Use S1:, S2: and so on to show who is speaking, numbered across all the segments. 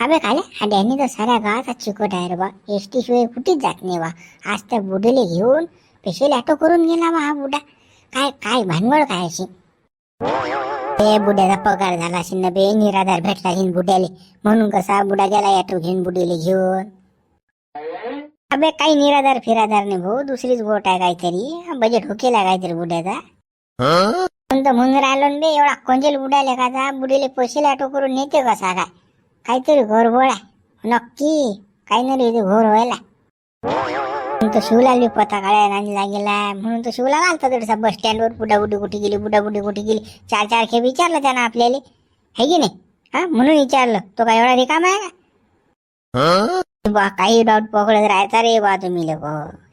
S1: का बे काले हा डॅनी तर साऱ्या गावाचा चिकट आहे रे बा एस टी शिवाय कुठेच जात नाही बा आज त्या बुडेले घेऊन स्पेशल ऑटो करून गेला बा हा बुडा काय काय भानगड काय अशी ते बुड्याचा पगार झाला असेल ना बे निराधार भेटला असेल बुड्याले म्हणून कसा बुडा गेला ऑटो घेऊन बुडेले घेऊन अबे काही निराधार फिराधार नाही भाऊ दुसरीच गोट आहे काहीतरी बजेट हुकेला काहीतरी बुड्याचा म्हणून राहिलो बे एवढा कोंजेल बुडाले का बुडीले पैसे ऑटो करून नेते कसा काय काहीतरी घोरबोळ आहे नक्की काही नाही रे घोर व्हायला. म्हणून तो शिवलाल बी पता काढायला नांदला गेला म्हणून तो शिवला आलता थोडासा बस स्टँडवर बुडाबुडी कुठे गेली बुडाबुडी कुठे गेली. चार चार खेप विचारलं त्यानं आपल्याला. है की नाही? हा? म्हणून विचारलं. तो काय एवढा रिकामा आहे का? बा काही डाऊट पकडत राहायचा रे बा तुम्ही लोक.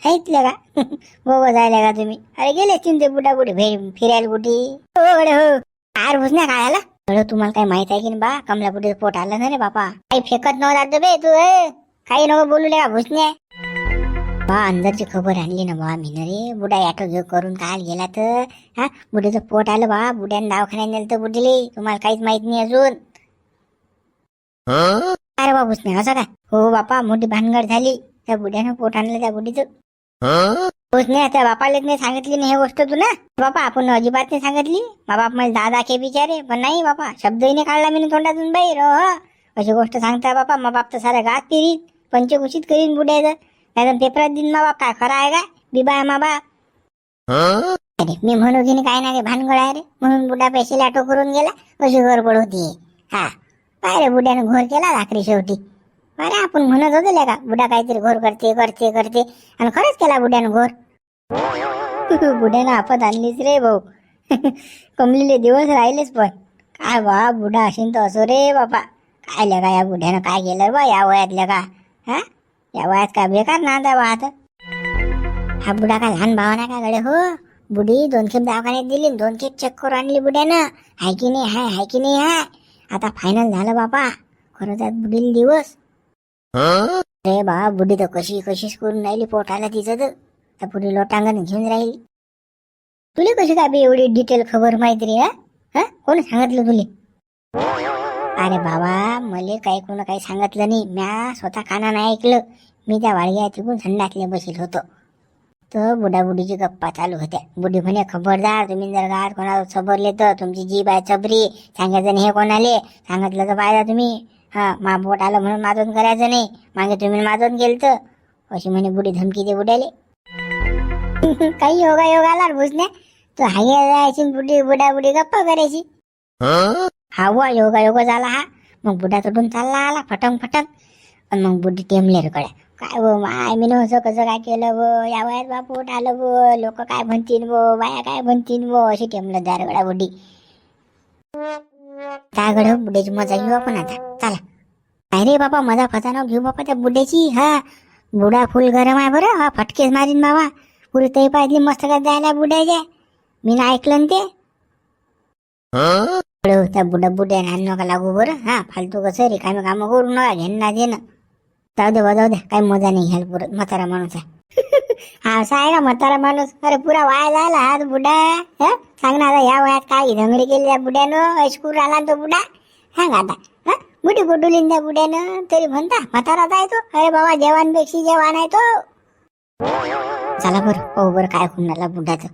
S1: हैतले का? बघ जायला का तुम्ही? अरे गेले चिंते बुडाबुडी. भे फिरायला कुठे? हो गडे हो. आर भुसण्या खायला अरे तुम्हाला काही माहीत आहे की बा? कमलापुटी पोट आलं ना रे बापा. काही फेकत नव्हता बे तू. काही नको बोलू का भुसण्या बा अंदरची खबर आणली ना बा मी रे. बुडा ऑटो घेऊ करून काल गेला तर. हा बुडीचं पोट आलं बा. बुड्यानं दवाखान्यात नेलं तर बुडीले तुम्हाला काहीच माहीत नाही अजून. अरे बा भुसणे असं काय? हो बापा मोठी भानगड झाली. त्या बुड्यानं पोट आणलं त्या बुडीचं भुसणे त्या बापाला नाही सांगितली नाही हे गोष्ट तू ना बापा आपण अजिबात नाही सांगितली मा बाप मला दादा के बिचारे पण नाही बापा शब्दही नाही काढला मी तोंडातून बाहेर हो। अशी गोष्ट सांगता बापा मा बाप तर सारा गात फिरीन पंचघोषित करीन बुड्याचं नाही पेपरात दिन मा बाप काय खरा आहे का बिबा आहे मा बाप। अरे मी म्हणू की काय नाही रे भानगड आहे रे। म्हणून बुड्या पैसे लाटो करून गेला अशी गडबड होती हा। काय रे बुड्यानं घोर केला रात्री शेवटी अरे आपण म्हणत होतो का बुडा काहीतरी घोर करते करते करते आणि खरंच केला बुड्यानं घोर. बुड्यानं आपत आणलीच रे भाऊ. कमलेले दिवस राहिलेच पण. काय बा बुडा असेल तर असो रे बापा. काय लगा या बुढ्यानं काय केलं बा या वयात लगा हा? या वयात काय बेकार नांदा बा आता. हा बुडा काय लहान भावा काय का गडे हो? बुडी दोन खेप दवाखान्यात दिली दोन खेप चेक करून आणली बुड्यानं. हाय की नाही हाय हाय की नाही हाय. आता फायनल झालं बापा. खरं त्यात बुडील दिवस. अरे बा बुढी तर कशी कशीच करून राहिली पोटाला तिचं तर. त्या पुढे लोटांगण घेऊन राहिली. तुले कशी काय बी एवढी डिटेल खबर माहिती रे हा? कोण सांगितलं तुले? अरे बाबा मले काही कोण काही सांगितलं नाही. म्या स्वतः कानानं ऐकलं. मी त्या वाळग्या तिकून संडासले बसेल होतो. तर बुडाबुडीची गप्पा चालू होत्या. बुढी म्हणे खबरदार तुम्ही जर गाठ कोणाला सबरले तर तुमची जीभ आहे चबरी. सांगायचं नाही हे कोणाले. सांगितलं तर पाहिजे तुम्ही. हा मा बोट आलं म्हणून माजून करायचं नाही. मागे तुम्ही माजून गेलत. तर अशी म्हणे बुडी धमकी दे बुड्याले. काही योगा योगा आला भुजण्या तू हाय जायची बुडी बुडा बुडी गप्पा करायची. हा वा योगा योगा झाला हा. मग बुडा तुटून चालला आला फटंग फटंग. आणि मग बुडी टेमले रकड्या कडे काय बो माय मी असं कसं काय केलं वो? या वयात बापोट आलं वो? लोक काय म्हणतील बो बाया काय म्हणतील बो अशी टेमलं दार गडा बुड्डी काय गड बुड्याची मजा घेऊ आपण आता. चला. काय रे बाबा मजा फसाना घेऊ बाबा त्या बुड्याची हा. बुडा फुल गरम आहे बरं. हा फटकेच मारीन बाबा. पुरी तई पाहिजे मस्त का जायला बुड्याच्या. मी ना ऐकलं ते. त्या बुडा बुड्या आणू नका लागू बरं. हा फालतू कसं रे? काय कामं करू नका घेणं ना देणं. जाऊ दे जाऊ दे. काही मजा नाही घ्याल पुरं म्हातारा माणूस आहे. हा असा आहे का म्हातारा माणूस. अरे पुरा वाया झाला हा तो बुडा. हा? सांग ना आता या वयात काय धंगडी केली त्या बुड्यानं ऐशकूर आला तो बुडा. सांग आता हा? बुडी गुडुलीन त्या बुड्यानं? तरी म्हणता म्हाताराच आहे तो. अरे बाबा जेवणपेक्षी जेवण आहे तो. चला बरं पाहू बरं काय होऊन राहिला बुड्याचं.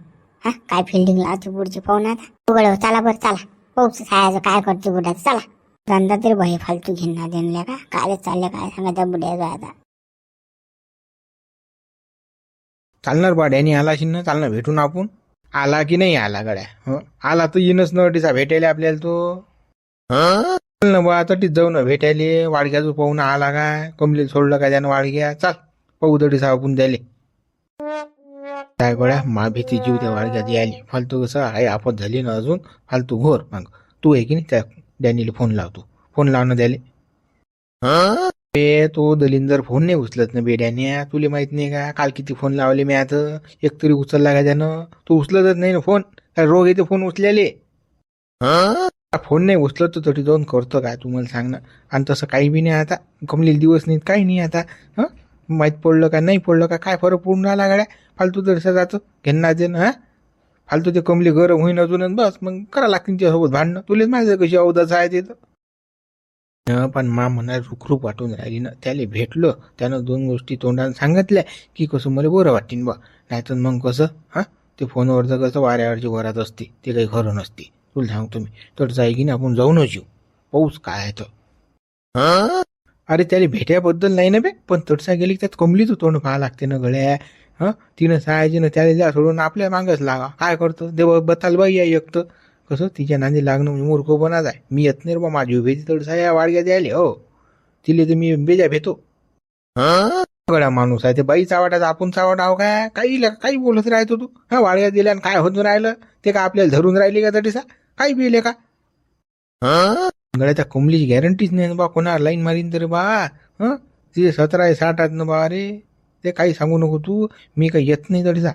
S1: हा? काय फिल्डिंग लावते पुढची पाहून आता. उघड चला बरं चला. पाऊस सायाचं काय करते बुड्याचं. चला. धंदा तरी भाई फालतू घेणार देणल्या का कालच चाललं काय सांगा त्या बुड्याचं आता.
S2: चालणार बा डॅनी आला शिन्न ना चालणार भेटून आपण. आला की नाही आला गड्या? आला तर येणच न भेटायला आपल्याला तो चल ना बा तटीच जाऊ ना भेटायले. वाडग्याचं पाहून आला काय? कमले सोडलं काय त्यानं वाडग्या? चाल पाहू दडीचा आपण द्याले काय गोळ्या मा भीती जीव त्या वाडग्यात यायली. फालतू कसं? आहे आपत झाली ना अजून. फालतू घोर. मग तू आहे की नाही त्या डॅनीला फोन लावतो. फोन लावणं द्याले बे तो दलिंदर फोन नाही उचलत ना बेड्याने. तुला माहीत नाही का? काल किती फोन लावले मी आता? एक तरी उचलला का त्यानं? तू उचलतच नाही ना फोन. काय रोग येते फोन उचलेले? फोन नाही उचलत तर तरी जाऊन करतो काय तुम्हाला सांग ना. आणि तसं काही बी नाही आता. कमलेले दिवस नाहीत काही नाही आता. हं? माहीत पडलं का नाही पडलं का? काय फरक पडून आला गाड्या? फालतू तर जातं. घेणार दे ना हा? फालतू ते कमले गरम होईन अजूनच बस. मग करा लागतील त्यासोबत भांडणं. तुलाच माहिती कशी अवदाच आहे ते तर पण मा मनाला रुखरूप वाटून राहिली ना. त्याला भेटलं. त्यानं दोन गोष्टी तोंडानं सांगितल्या की कसं मला बरं वाटतीन बा. नाहीतर मग कसं? हां? ते फोनवरचं कसं वाऱ्यावरची वरात असते ते काही खरं नसते. तुला सांगतो मी. तर जाई की आपण जाऊनच येऊ. पाऊस काय आहे तर. अरे त्याला भेट्याबद्दल नाही ना बे. पण तडसा गेली त्यात कमलीच तोंड पाहा लागते ना गळ्या. हां? तिनं सहायजीनं त्याला द्या सोडून आपल्या मागच लागा काय करतं? देव बताल बाई या एक तर. कसं? तिच्या नांदी लागणं म्हणजे मूर्ख बनाच आहे. मी येत नाही रे बा माझी भेजी तडसा या वाडग्या द्यायला हो. तिले तर मी बेजा भेतो सगळा माणूस आहे ते बाई चावाटाचा आपण चावाटाव काय? काही काही बोलत राहतो तू. हा वाडग्या दिल्या आणि काय होत राहिलं? ते का आपल्याला धरून राहिली का तटीसा? काही बिले का? गळ्याच्या कोंबलीची गॅरंटीच नाही ना बा कोणा लाईन मारीन तरी बा हं? तिथे सतरा आहे साठ आहेत ना बा अरे. ते काही सांगू नको तू. मी काही येत नाही तरीसा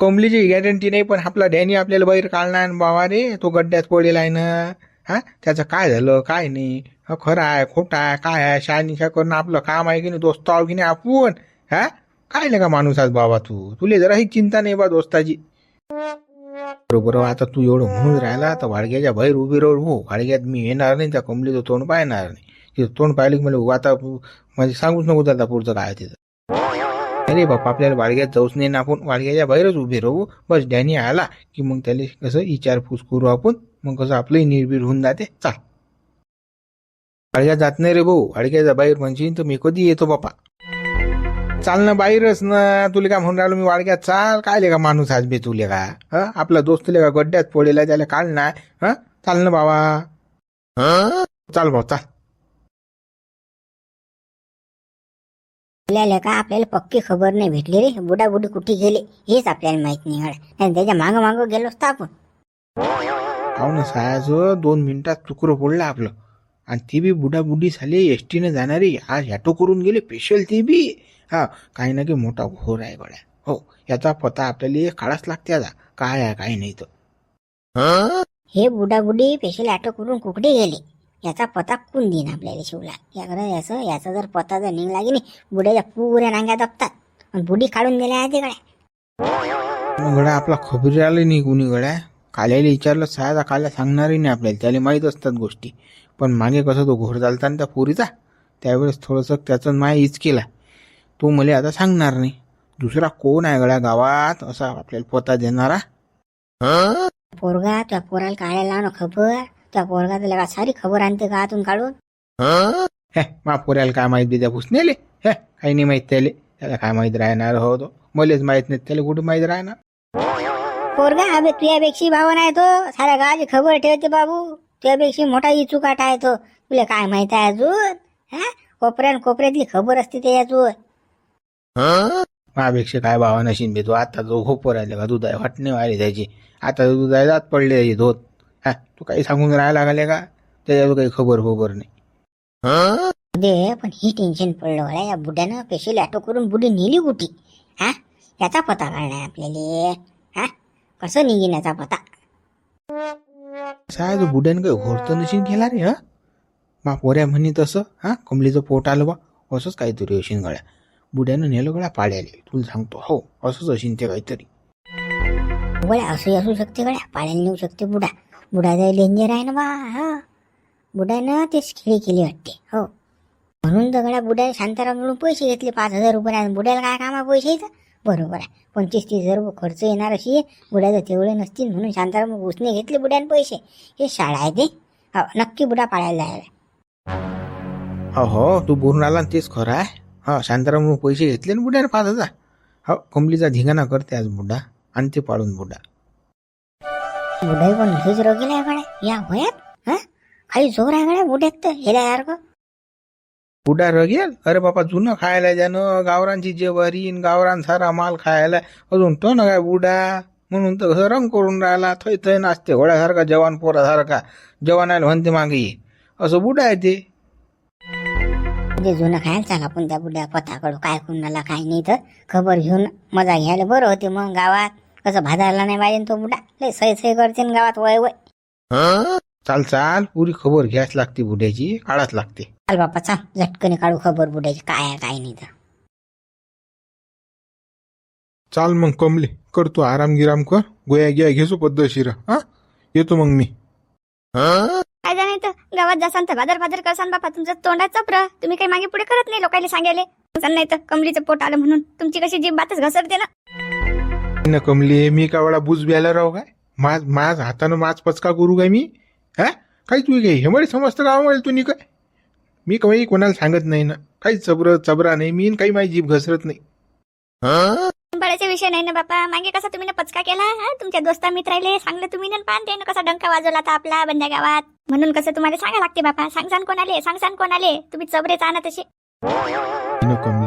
S2: कोंबलीची गॅरंटी नाही पण आपला डॅनी आपल्याला बाहेर काढणार बाबा रे तो गड्ड्यात पडेल आहे ना. हा? त्याचं काय झालं? काय नाही? हा खरं आहे खोटं आहे काय आहे? शहानिशा करणं आपलं काम आहे की नाही? दोस्त आहो की नाही आपण? हा? काय नाही का माणूस आज बाबा तू? तुले जराही चिंता नाही बा दोस्ताची. बरोबर हो, आता तू एवढं म्हणून राहिला तर वाडग्याच्या बाहेर उभी राहू हो वाडग्यात मी येणार नाही त्या कोंबलीचं तोंड पाहणार नाही. तोंड पाहिलं की मला आता म्हणजे सांगूच नको आता पुढचं काय तिथं अरे बापा आपल्याला वाडग्यात जाऊच नाही ना आपण. वाडग्याच्या बाहेरच उभे राहू. बस डॅनी आला की मग त्याला कसं विचारपूस करू आपण. मग कसं आपलंही निर्भीड होऊन जाते. चाल. वाडग्यात जात नाही रे भाऊ. वाडग्याच्या बाहेर म्हणशील तर मी कधी येतो बापा. चाल ना बाहेरच ना. तुला काय म्हणून राहिलो मी वाडग्यात? चाल काय का माणूस आज बे तुले का? ह? आपला दोस्त का गड्ड्यात पडेला त्याला काढ ना ह? चाल ना बाबा. चाल भाऊ चाल.
S1: आपल्याला का आपल्याला पक्की खबर नाही भेटली रे? बुडा बुडी कुठे गेले? हेच आपल्याला माहीत नाही नाही त्याच्या मागं मागं गेलो असतो आपण.
S2: हो ना सायाचं दोन मिनिटात तुकडं पडलं आपलं. आणि ती बी बुडाबुडी झाली एस टीनं जाणारी. आज ॲटो करून गेले स्पेशल ती बी. हा काही ना काही मोठा घोर आहे गड्या हो याचा पता आपल्याला काढाच लागते आता. काय आहे काय नाही तर.
S1: हे बुडा बुडी पेशल ऑटो करून कुकडे गेले? याचा पता कोण देईन आपल्याला शिवला? याकडे याचं याचा जर पता जर निघला की नाही बुड्याच्या पुऱ्या नांग्या दपतात आणि बुडी काढून दिल्या आहे तिकडे
S2: गड्या. आपला खबरी आली नाही कुणी गड्या. काल्याला विचारलं सायाचा काल्या सांगणारही नाही आपल्याला त्याला माहीत असतात गोष्टी. पण मागे कसं तो घोर चालता ना त्या पोरीचा? त्यावेळेस थोडंसं त्याचं माय हीच केला. तो मला आता सांगणार नाही. दुसरा कोण आहे गड्या गावात? असा आपल्याला पता देणारा?
S1: पोरगा त्या पोराला काढायला लावणं खबर? त्या पोरगा त्याला का सारी खबर आणते का आतून काढून?
S2: हे? मा पोऱ्याला काय माहीत बी त्या पुसण्याले हे काही नाही माहीत त्याले. त्याला काय माहीत राहणार हो तो? मलेच माहीत नाही त्याला कुठे माहीत राहणार?
S1: पोरगा अबे तुझ्यापेक्षा भावन आहे तो. साऱ्या गावाची खबर ठेवते बाबू. तुझ्यापेक्षा मोठा इचुकाट आहे तो. तुला काय माहीत आहे अजून? हा? कोपऱ्यान कोपऱ्यातली खबर असते ते अजून.
S2: माझ्यापेक्षा काय भावा नशीन बे तो? आता जो खोप राहिले का दुधा वाटणे व्हायला त्याची आता दुधा जात पडले त्याची धोत. हा तू काही सांगून राहायला लागले का त्याच्यावर काही खबर खबर नाही.
S1: दे पण ही टेन्शन पडलं मला या बुड्यानं पेशल ऑटो करून बुडी नेली कुठी? हा? याचा पता काढलाय आपल्याला. हा? कसं निघीन याचा पता?
S2: जो बुड्यानं काही घोरतं नशीन केला रे हा? मा पोऱ्या म्हणी तसं हा? कमलीचं पोट आलं बा असंच काहीतरी अशीन गळ्या. बुड्यानं नेलं गळ्या पाड्याले तुला सांगतो हो असंच अशीन ते काहीतरी.
S1: गड्या असंही असू शकते गड्या पाण्याला नेऊ शकते बुडा. बुडाचा जाय डेंजर आहे ना बा हा. बुडानं तेच खेळी केली वाटते हो. म्हणून दगडा गड्या शांतारामकडून पैसे घेतले पाच हजार रुपये आणि बुड्याला काय कामा पैशाचं बरोबर आहे. पंचवीस तीस हजार रुपये खर्च येणार अशी. बुड्याचं तेवढे नसतील म्हणून शांताराम उसने घेतले बुड्याने पैसे. हे शाळा आहे ते. हो नक्की बुडा पाळायला जायला
S2: हो हो तू बोलून आला तेच खरं आहे. हो, हा शांताराम पैसे घेतले ना बुड्याने पाच हजार. हो कमलीचा धिंगाणा करते आज बुडा. आणि ते पाडून बुडा.
S1: बुडाई पण लयच रोगीला आहे गड्या या वयात हा काही जोर आहे गड्या बुड्यात तर हेला यार गं.
S2: बुड्डा रगेल अरे बापा जुनं खायला ज्यानं गावरांची जेवारी गावरान सारा माल खायला अजून तो ना काय बुडा म्हणून तर कसं रंग करून राहिला थै थै नाचते घोड्यासारखा जवान पोरासारखा जवानाला म्हणते मागे ये असं बुडा आहे ते
S1: म्हणजे जुनं खायला चाल आपण त्या बुड्या पताकडू काय कुणाला काय नाही तर खबर घेऊन मजा घ्यायला बरं होते मग गावात कसं भाजायला नाही पाहिजे तो बुडा. लय सै सै करते न गावात वय वय.
S2: चाल चाल. पुरी खबर घ्यायच लागते बुड्याची. काढाच लागते.
S1: चाल बापा चाल. झटकने काढू खबर बुड्याची. काय आहे काय नाही तर.
S3: चाल मग कमले. करतो आराम गिराम कर. गोया गिया घेसो पद्धतशीर हा? येतो मग मी.
S1: काय नाही तर
S4: गावात जासान तर भादर भादर करसान बापा तुमचं तोंडात चपर. तुम्ही काही मागे पुढे करत नाही लोकांना सांगायले. नाही तर कमलीचं पोट आलं म्हणून. तुमची कशी जीभ बातच घसरते ना.
S2: न कमले मी का वडा बुज ब्याला राहू काय? माझ माझ हातानं माझ पचका करू काय मी? हा? काही तू काय हे मला समजतं का मला तुम्ही काय? मी काही कोणाला सांगत नाही ना. काही चबर चबरा नाही मी काही माझी जीभ घसरत नाही.
S4: बाळाचा विषय नाही ना बापा. मागे कसा तुम्ही ना पचका केला? हा? तुमच्या दोस्ता मित्राले सांगलं तुम्ही ना पान. ते कसा डंका वाजवला आता आपला बंद्या गावात? म्हणून कसं तुम्हाला सांगा लागते बापा. सांगसान कोणाले? सांगसान कोणाले? तुम्ही चबरेच आणा तसे.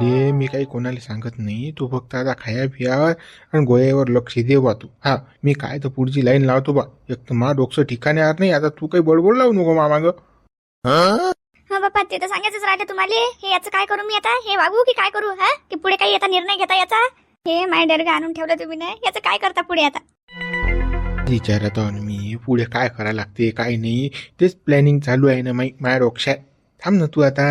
S2: कमले मी काही कोणाला सांगत नाही. तू फक्त आता खाया पियावर आणि गोळ्यावर लक्ष दे बा तू. हा मी काय तर पुढची लाईन लावतो बा. एक तर मा डोकसं ठिकाणी आर नाही. आता तू काही बडबड लावू नको मा माग.
S4: हा बापा ते तर सांगायचंच राहिलं तुम्हाला. हे याचं काय करू मी आता? हे वागू की काय करू हा? की पुढे काही आता निर्णय घेता याचा? हे माय डरगा आणून ठेवलं तुम्ही ना याचं काय करता पुढे आता?
S2: विचारत आहो ना मी. पुढे काय करायला लागते काय नाही? तेच प्लॅनिंग चालू आहे ना माई माझ्या डोक्षात थांब ना तू आता.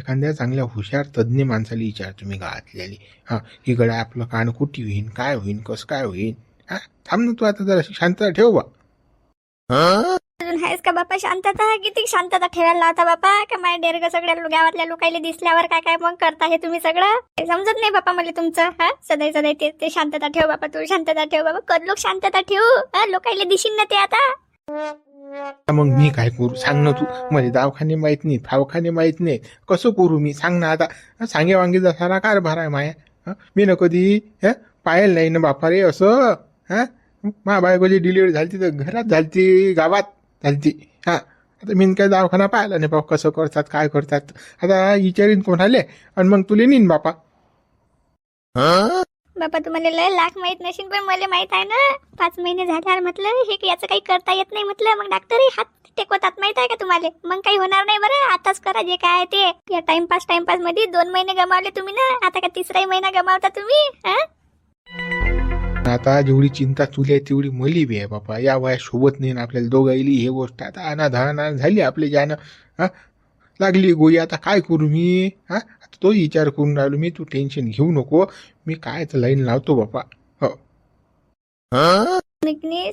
S2: एखाद्या चांगल्या हुशार तज्ज्ञ माणसाला विचार तुम्ही गावातल्याली हां की गड्या आपलं कान कुठे होईन? काय होईन? कसं काय होईन? हां थांब ना तू आता जरा शांतता ठेव बा.
S4: अजून आहेस का बापा शांतता? किती शांतता ठेवायला लावता बापा? का माझ्या डेरग सगळ्या लो- गावातल्या लोकायला दिसल्यावर काय काय मग करता हे तुम्ही सगळं? समजत नाही बापा मला तुमचं. हा सदै सदै ते ते शांतता ठेव बापा तू शांतता ठेव बाबा. कर लोक शांतता ठेवू? हा लोकायला दिशील ना ते आता.
S2: मग मी काय करू? सांग ना तू. मला दवाखाने माहीत नाही फावखाने माहीत नाही कसं करू मी? सांग ना आता. सांगे वांगे सारा कारभार आहे माया. मी न कधी हा, पायल नाही ना बापा रे असं. हा मा बायकोची डिलिव्हरी झाली तर घरात झालती गावात झालती. हा आता मी काय दवाखाना पाहिला नाही बाबा कसं करतात काय करतात. आता विचारीन कोणाले आणि मग तुले नेईन बापा.
S4: बाबा तुम्हाला लय लाख माहीत नशील पण मला माहीत आहे ना पाच महिने झाल्यावर म्हटलं हे याचं काही करता येत नाही म्हटलं. मग डॉक्टर हात टेकवतात माहीत आहे का तुम्हाला? मग काही होणार नाही बरं आताच करा जे काय ते. या टाइमपास टाइमपासमध्ये दोन महिने गमावले तुम्ही ना आता का तिसराही महिना गमावता तुम्ही हा?
S2: आता जेवढी चिंता तुली आहे तेवढी मली बी आहे बापा. या वया सोबत नाही ना आपल्याला दोघाईली हे गोष्ट आता अनाधारणा झाली आपली ज्यानं लागली गोळी आता काय करू मी हा? तो विचार करून राहिलो मी तू टेन्शन घेऊ नको मी काय लाईन लावतो बापा. हो.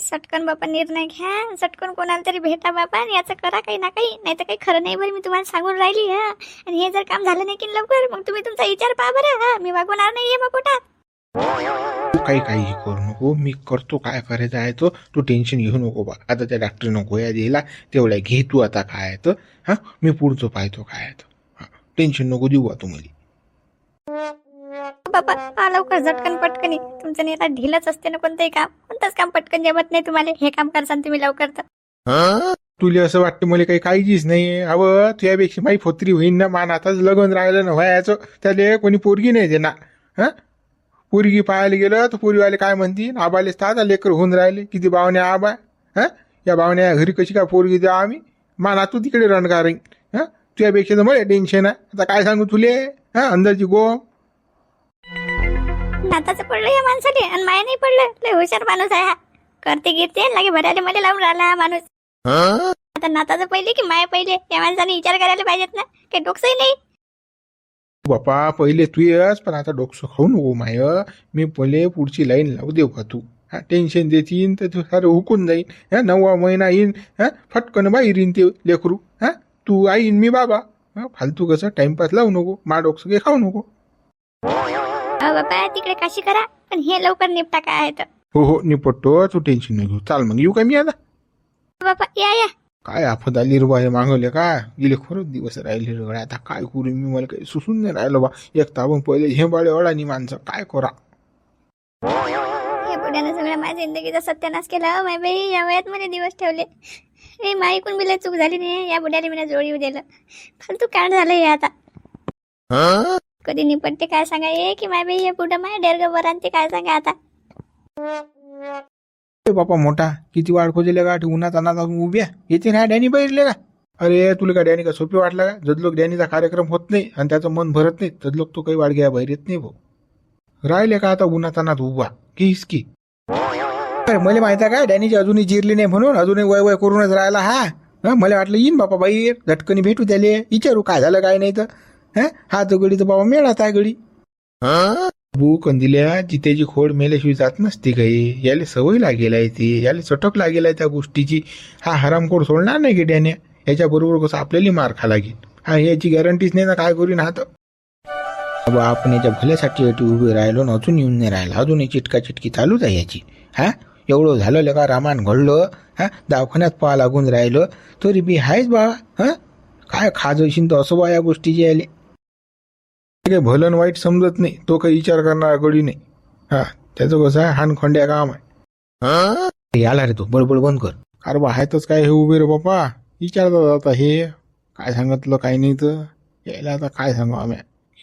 S4: सटकन बापा निर्णय घ्या. सटकन कोणाला तरी भेटा बापा आणि याचं करा काही ना काही. नाही तर काही खरं नाही बरं मी तुम्हाला सांगून राहिली हा. आणि हे जर काम झालं नाही की लवकर मग तुम्ही तुमचा विचार पहा बरं हा. मी वागवणार नाही मग पोटात.
S2: तू काही काही करू नको. मी करतो काय करायचं आहे तो. तू टेन्शन घेऊ नको बा. आता त्या डॉक्टरनं गोळ्या दिला. तेवढ्या घे तू आता काय आहे तर. हा? मी पुढचं पाहतो काय आहे तर. टेन्शन नको देऊ बा तुम्हाला.
S4: हा लवकर झटकन पटकनी तुमचं नेता ढिलच असते ना कोणतंही काम? कोणतंच काम पटकन जमत नाही तुम्हाला. हे काम करसान तुम्ही लवकर तर
S2: तुला असं वाटतं मला काही काळजीच नाही अव तुझ्यापेक्षा माही फोत्री होईन ना. मान आताच लग्न राहिलं ना व्हायचं. त्याले कोणी पोरगी नाही देणार. हा? पोरगी पाहायला गेलं तर पोरीवाले काय म्हणतील? आबाले आता लेकर होऊन राहिले. किती बावण्या आबा. हा? या बावण्या घरी कशी काय पोरगी द्या आम्ही? मान तू तिकडे रणगार हा? तुझ्यापेक्षा तर मला टेन्शन आहे. आता काय सांगू तुले? हा अंदाजी गो
S4: नाताचं पडलं या माणसाले आणि माया नाही पडलं. लय हुशार माणूस आहे हा. करते गिरते लागे भरायला मला लावून राहिला हा माणूस. आता नाताचं पहिले की माया पहिले? या माणसाने विचार करायला पाहिजेत ना. काही डोकसही नाही.
S2: बापा पहिले तू येस पण आता डोकं खाऊ नको माय. मी पहिले पुढची लाईन लावू देऊ का तू? हा टेन्शन देतीन तर तू सारं हुकून जाईन. हा नववा महिना येईन. हा फटकन बाहेर येईन ते लेकरू. हा तू आईन मी बाबा. हा फालतू कसं टाइमपास लावू नको मा डोकसं काही खाऊ नको.
S4: अहो बाबा तिकडे काशी करा पण हे लवकर निपटा काय आहे तर.
S2: हो हो निपटतो तू टेन्शन नाही घेऊ. चाल मग येऊ का मी आता?
S4: बापा या या.
S2: काय आफत आली रे बा हे मागवले का? गेले खरंच दिवस राहिले रे गड्या. आता काय करू मी मला काही सुसून नाही राहिलं बा. एक ताबून पहिले हे बाळे अडानी माणसं काय करा?
S4: या बुड्यानं सगळ्या माझ्या जिंदगीचा सत्यानाश केला हो माय बाई. या वयात मला दिवस ठेवले ए माईकून बिला चूक झाली नाही. या बुड्याने मला जोडी येऊ दिलं. फालतू कांड झालं हे आता. कधी निपटते काय सांगा? ये की माय बाई हे बुडं माय? डेरग बरान ते काय सांगा आता?
S2: ए बापा मोठा किती वाढ खोजले का? उन्हात अनाथ उभ्या. येते ना डॅनी बैरले का? अरे तुला का डॅनी का सोपी वाटला का? जदलोक डॅनीचा कार्यक्रम होत नाही आणि त्याचं मन भरत नाही जदलोक तो काही वाढ घ्या बाहेर येत नाही भाऊ. राहिले का आता उन्हात अनाथ उभा? की? हिसकी अरे मला माहिती आहे का डॅनीची अजूनही जिरली नाही म्हणून अजूनही वय वय करूनच राहिला हा. हं, मला वाटलं येईन बापा बाई झटकनी भेटू त्याले. विचारू काय झालं काय नाही तर. हं? हा तो गडी तर बाबा मिळाला आहे गडी. बू कंदिल्या जितेची खोड मेल्याशिवाय जात नसते काही. याला सवय लागेल आहे ती. याला चटक लागेल आहे त्या गोष्टीची. हा हरामखोर सोडणार नाही गेड्याने
S5: याच्याबरोबर कसं आपल्याला मार खा लागेल. हा याची गॅरंटीच नाही ना काय करू ना तर. बाबा आपण याच्या भल्यासाठी उभे राहिलो ना अजून येऊन नाही राहिला. अजून चिटका चिटकी चालूच आहे याची. हा? एवढं झालं का रामायण घडलं हा? दवाखान्यात पाहा लागून राहिलं. तरी बी आहेच बा हा? काय खाज असेल तर असं बा या गोष्टीची आले
S2: काही भलं आणि वाईट समजत नाही तो काही विचार करणारा गडी नाही. हा त्याचं कसं आहे? हानखंड्या काम आहे.
S5: हे? आला रे तो बडबड बंद कर.
S2: अरे बा आहेतच काय हे उभे रे बापा? विचारतात आता हे. काय सांगितलं काय नाही तर? यायला आता काय सांगू आम्ही?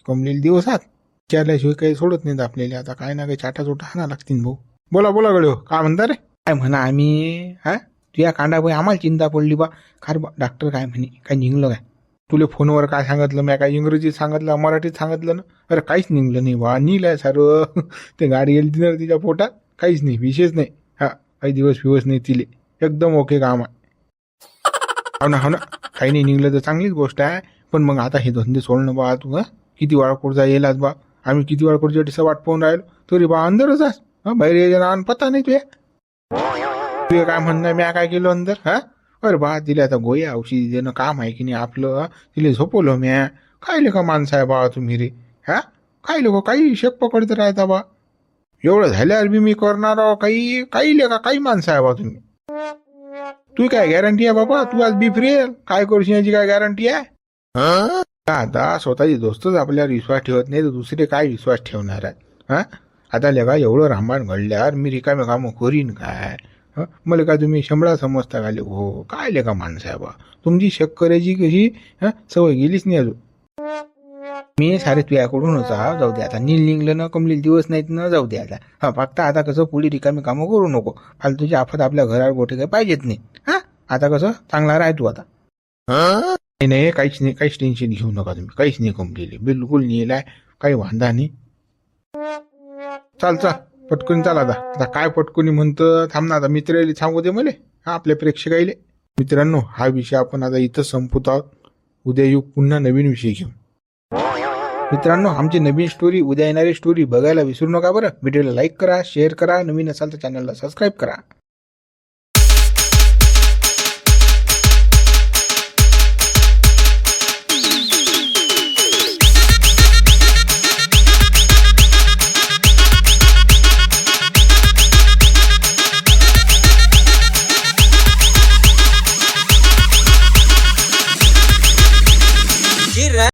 S2: कमलेले दिवस आहात विचारल्याशिवाय काही सोडत नाहीत आपल्याला. आता काय ना काही चाटा चोटा हाना लागतील भाऊ. बोला बोला गड्यो काय म्हणता रे?
S5: काय म्हणा आम्ही हा? तुझ्या कांडाबाई आम्हाला चिंता पडली बा. खर बा डॉक्टर काय म्हणे काय निघलं काय?
S2: तुले फोनवर काय सांगितलं मी काय इंग्रजीत सांगितलं मराठीत सांगितलं ना? अरे काहीच निघलं नाही बा. नील सारं. ते गाडी गेली ना तिच्या पोटात. काहीच नाही विशेष नाही. हा काही दिवस फिवस नाही तिले. एकदम ओके काम आहे. हो ना हो ना. काही नाही निघलं तर चांगलीच गोष्ट आहे. पण मग आता हे धंदे सोडणं बा तू हा? किती वेळा कुठचा येलाच बा. आम्ही किती वेळा कुठच्या दिवसा वाट पाहून राहिलो. तरी बा अंदरच आस हा बाहेर पता नाही तुया तुझं काय म्हणणं म्या काय केलं अंदर हा अरे बा तिला आता गोया औषधी देणं काम आहे की नाही आपलं तिला झोपवलं म्या काय का माणसं आहे बा तुम्ही रे हा काय लोक काही शेक पकडत राहता बा एवढं झाल्यावर बी मी करणार काही काही लेखा काही माणसं आहे बा तुम्ही तू काय गॅरंटी आहे बाबा तू आज बिफरेल काय करशील याची काय गॅरंटी आहे का आता स्वतःची दोस्तच आपल्यावर विश्वास ठेवत नाही तर दुसरे काय विश्वास ठेवणार आहेत हा आता लेगा एवढं रामबाण घडल्यावर मी रिकामे कामं करीन काय? हं? मला काय तुम्ही शंभळा समजता का? हो. काय लेका माणसाहेबा तुमची शक करायची कशी हं? सवय गेलीच नाही अजून. मी सारे तुझ्याकडून होता जाऊ दे आता. नील निघलं ना कमलील दिवस नाहीत ना जाऊ दे आता. हा फक्त आता कसं पुढे रिकामी कामं करू नको. फालतूची आफत आपल्या घरावर गोठे काही पाहिजेत नाही. हा? आता कसं? चांगला राह तू आता. नाही नाही काहीच नाही काहीच टेन्शन घेऊ नका तुम्ही. काहीच नाही कमलेली. बिलकुल नेलाय. काही वांधा नाही. चाल चाल. पटकन चाल आता. आता काय पटकुनी म्हणतं थांब ना आता. मित्राला थांबू दे मले. हा आपल्या प्रेक्षकाईले मित्रांनो हा विषय आपण आता इथं संपवत आहोत. उद्या येऊ पुन्हा नवीन विषय घेऊन.
S5: मित्रांनो आमची नवीन स्टोरी उद्या येणारी स्टोरी बघायला विसरू नका बरं. व्हिडिओला लाईक करा शेअर करा. नवीन असाल तर चॅनलला सबस्क्राईब करा.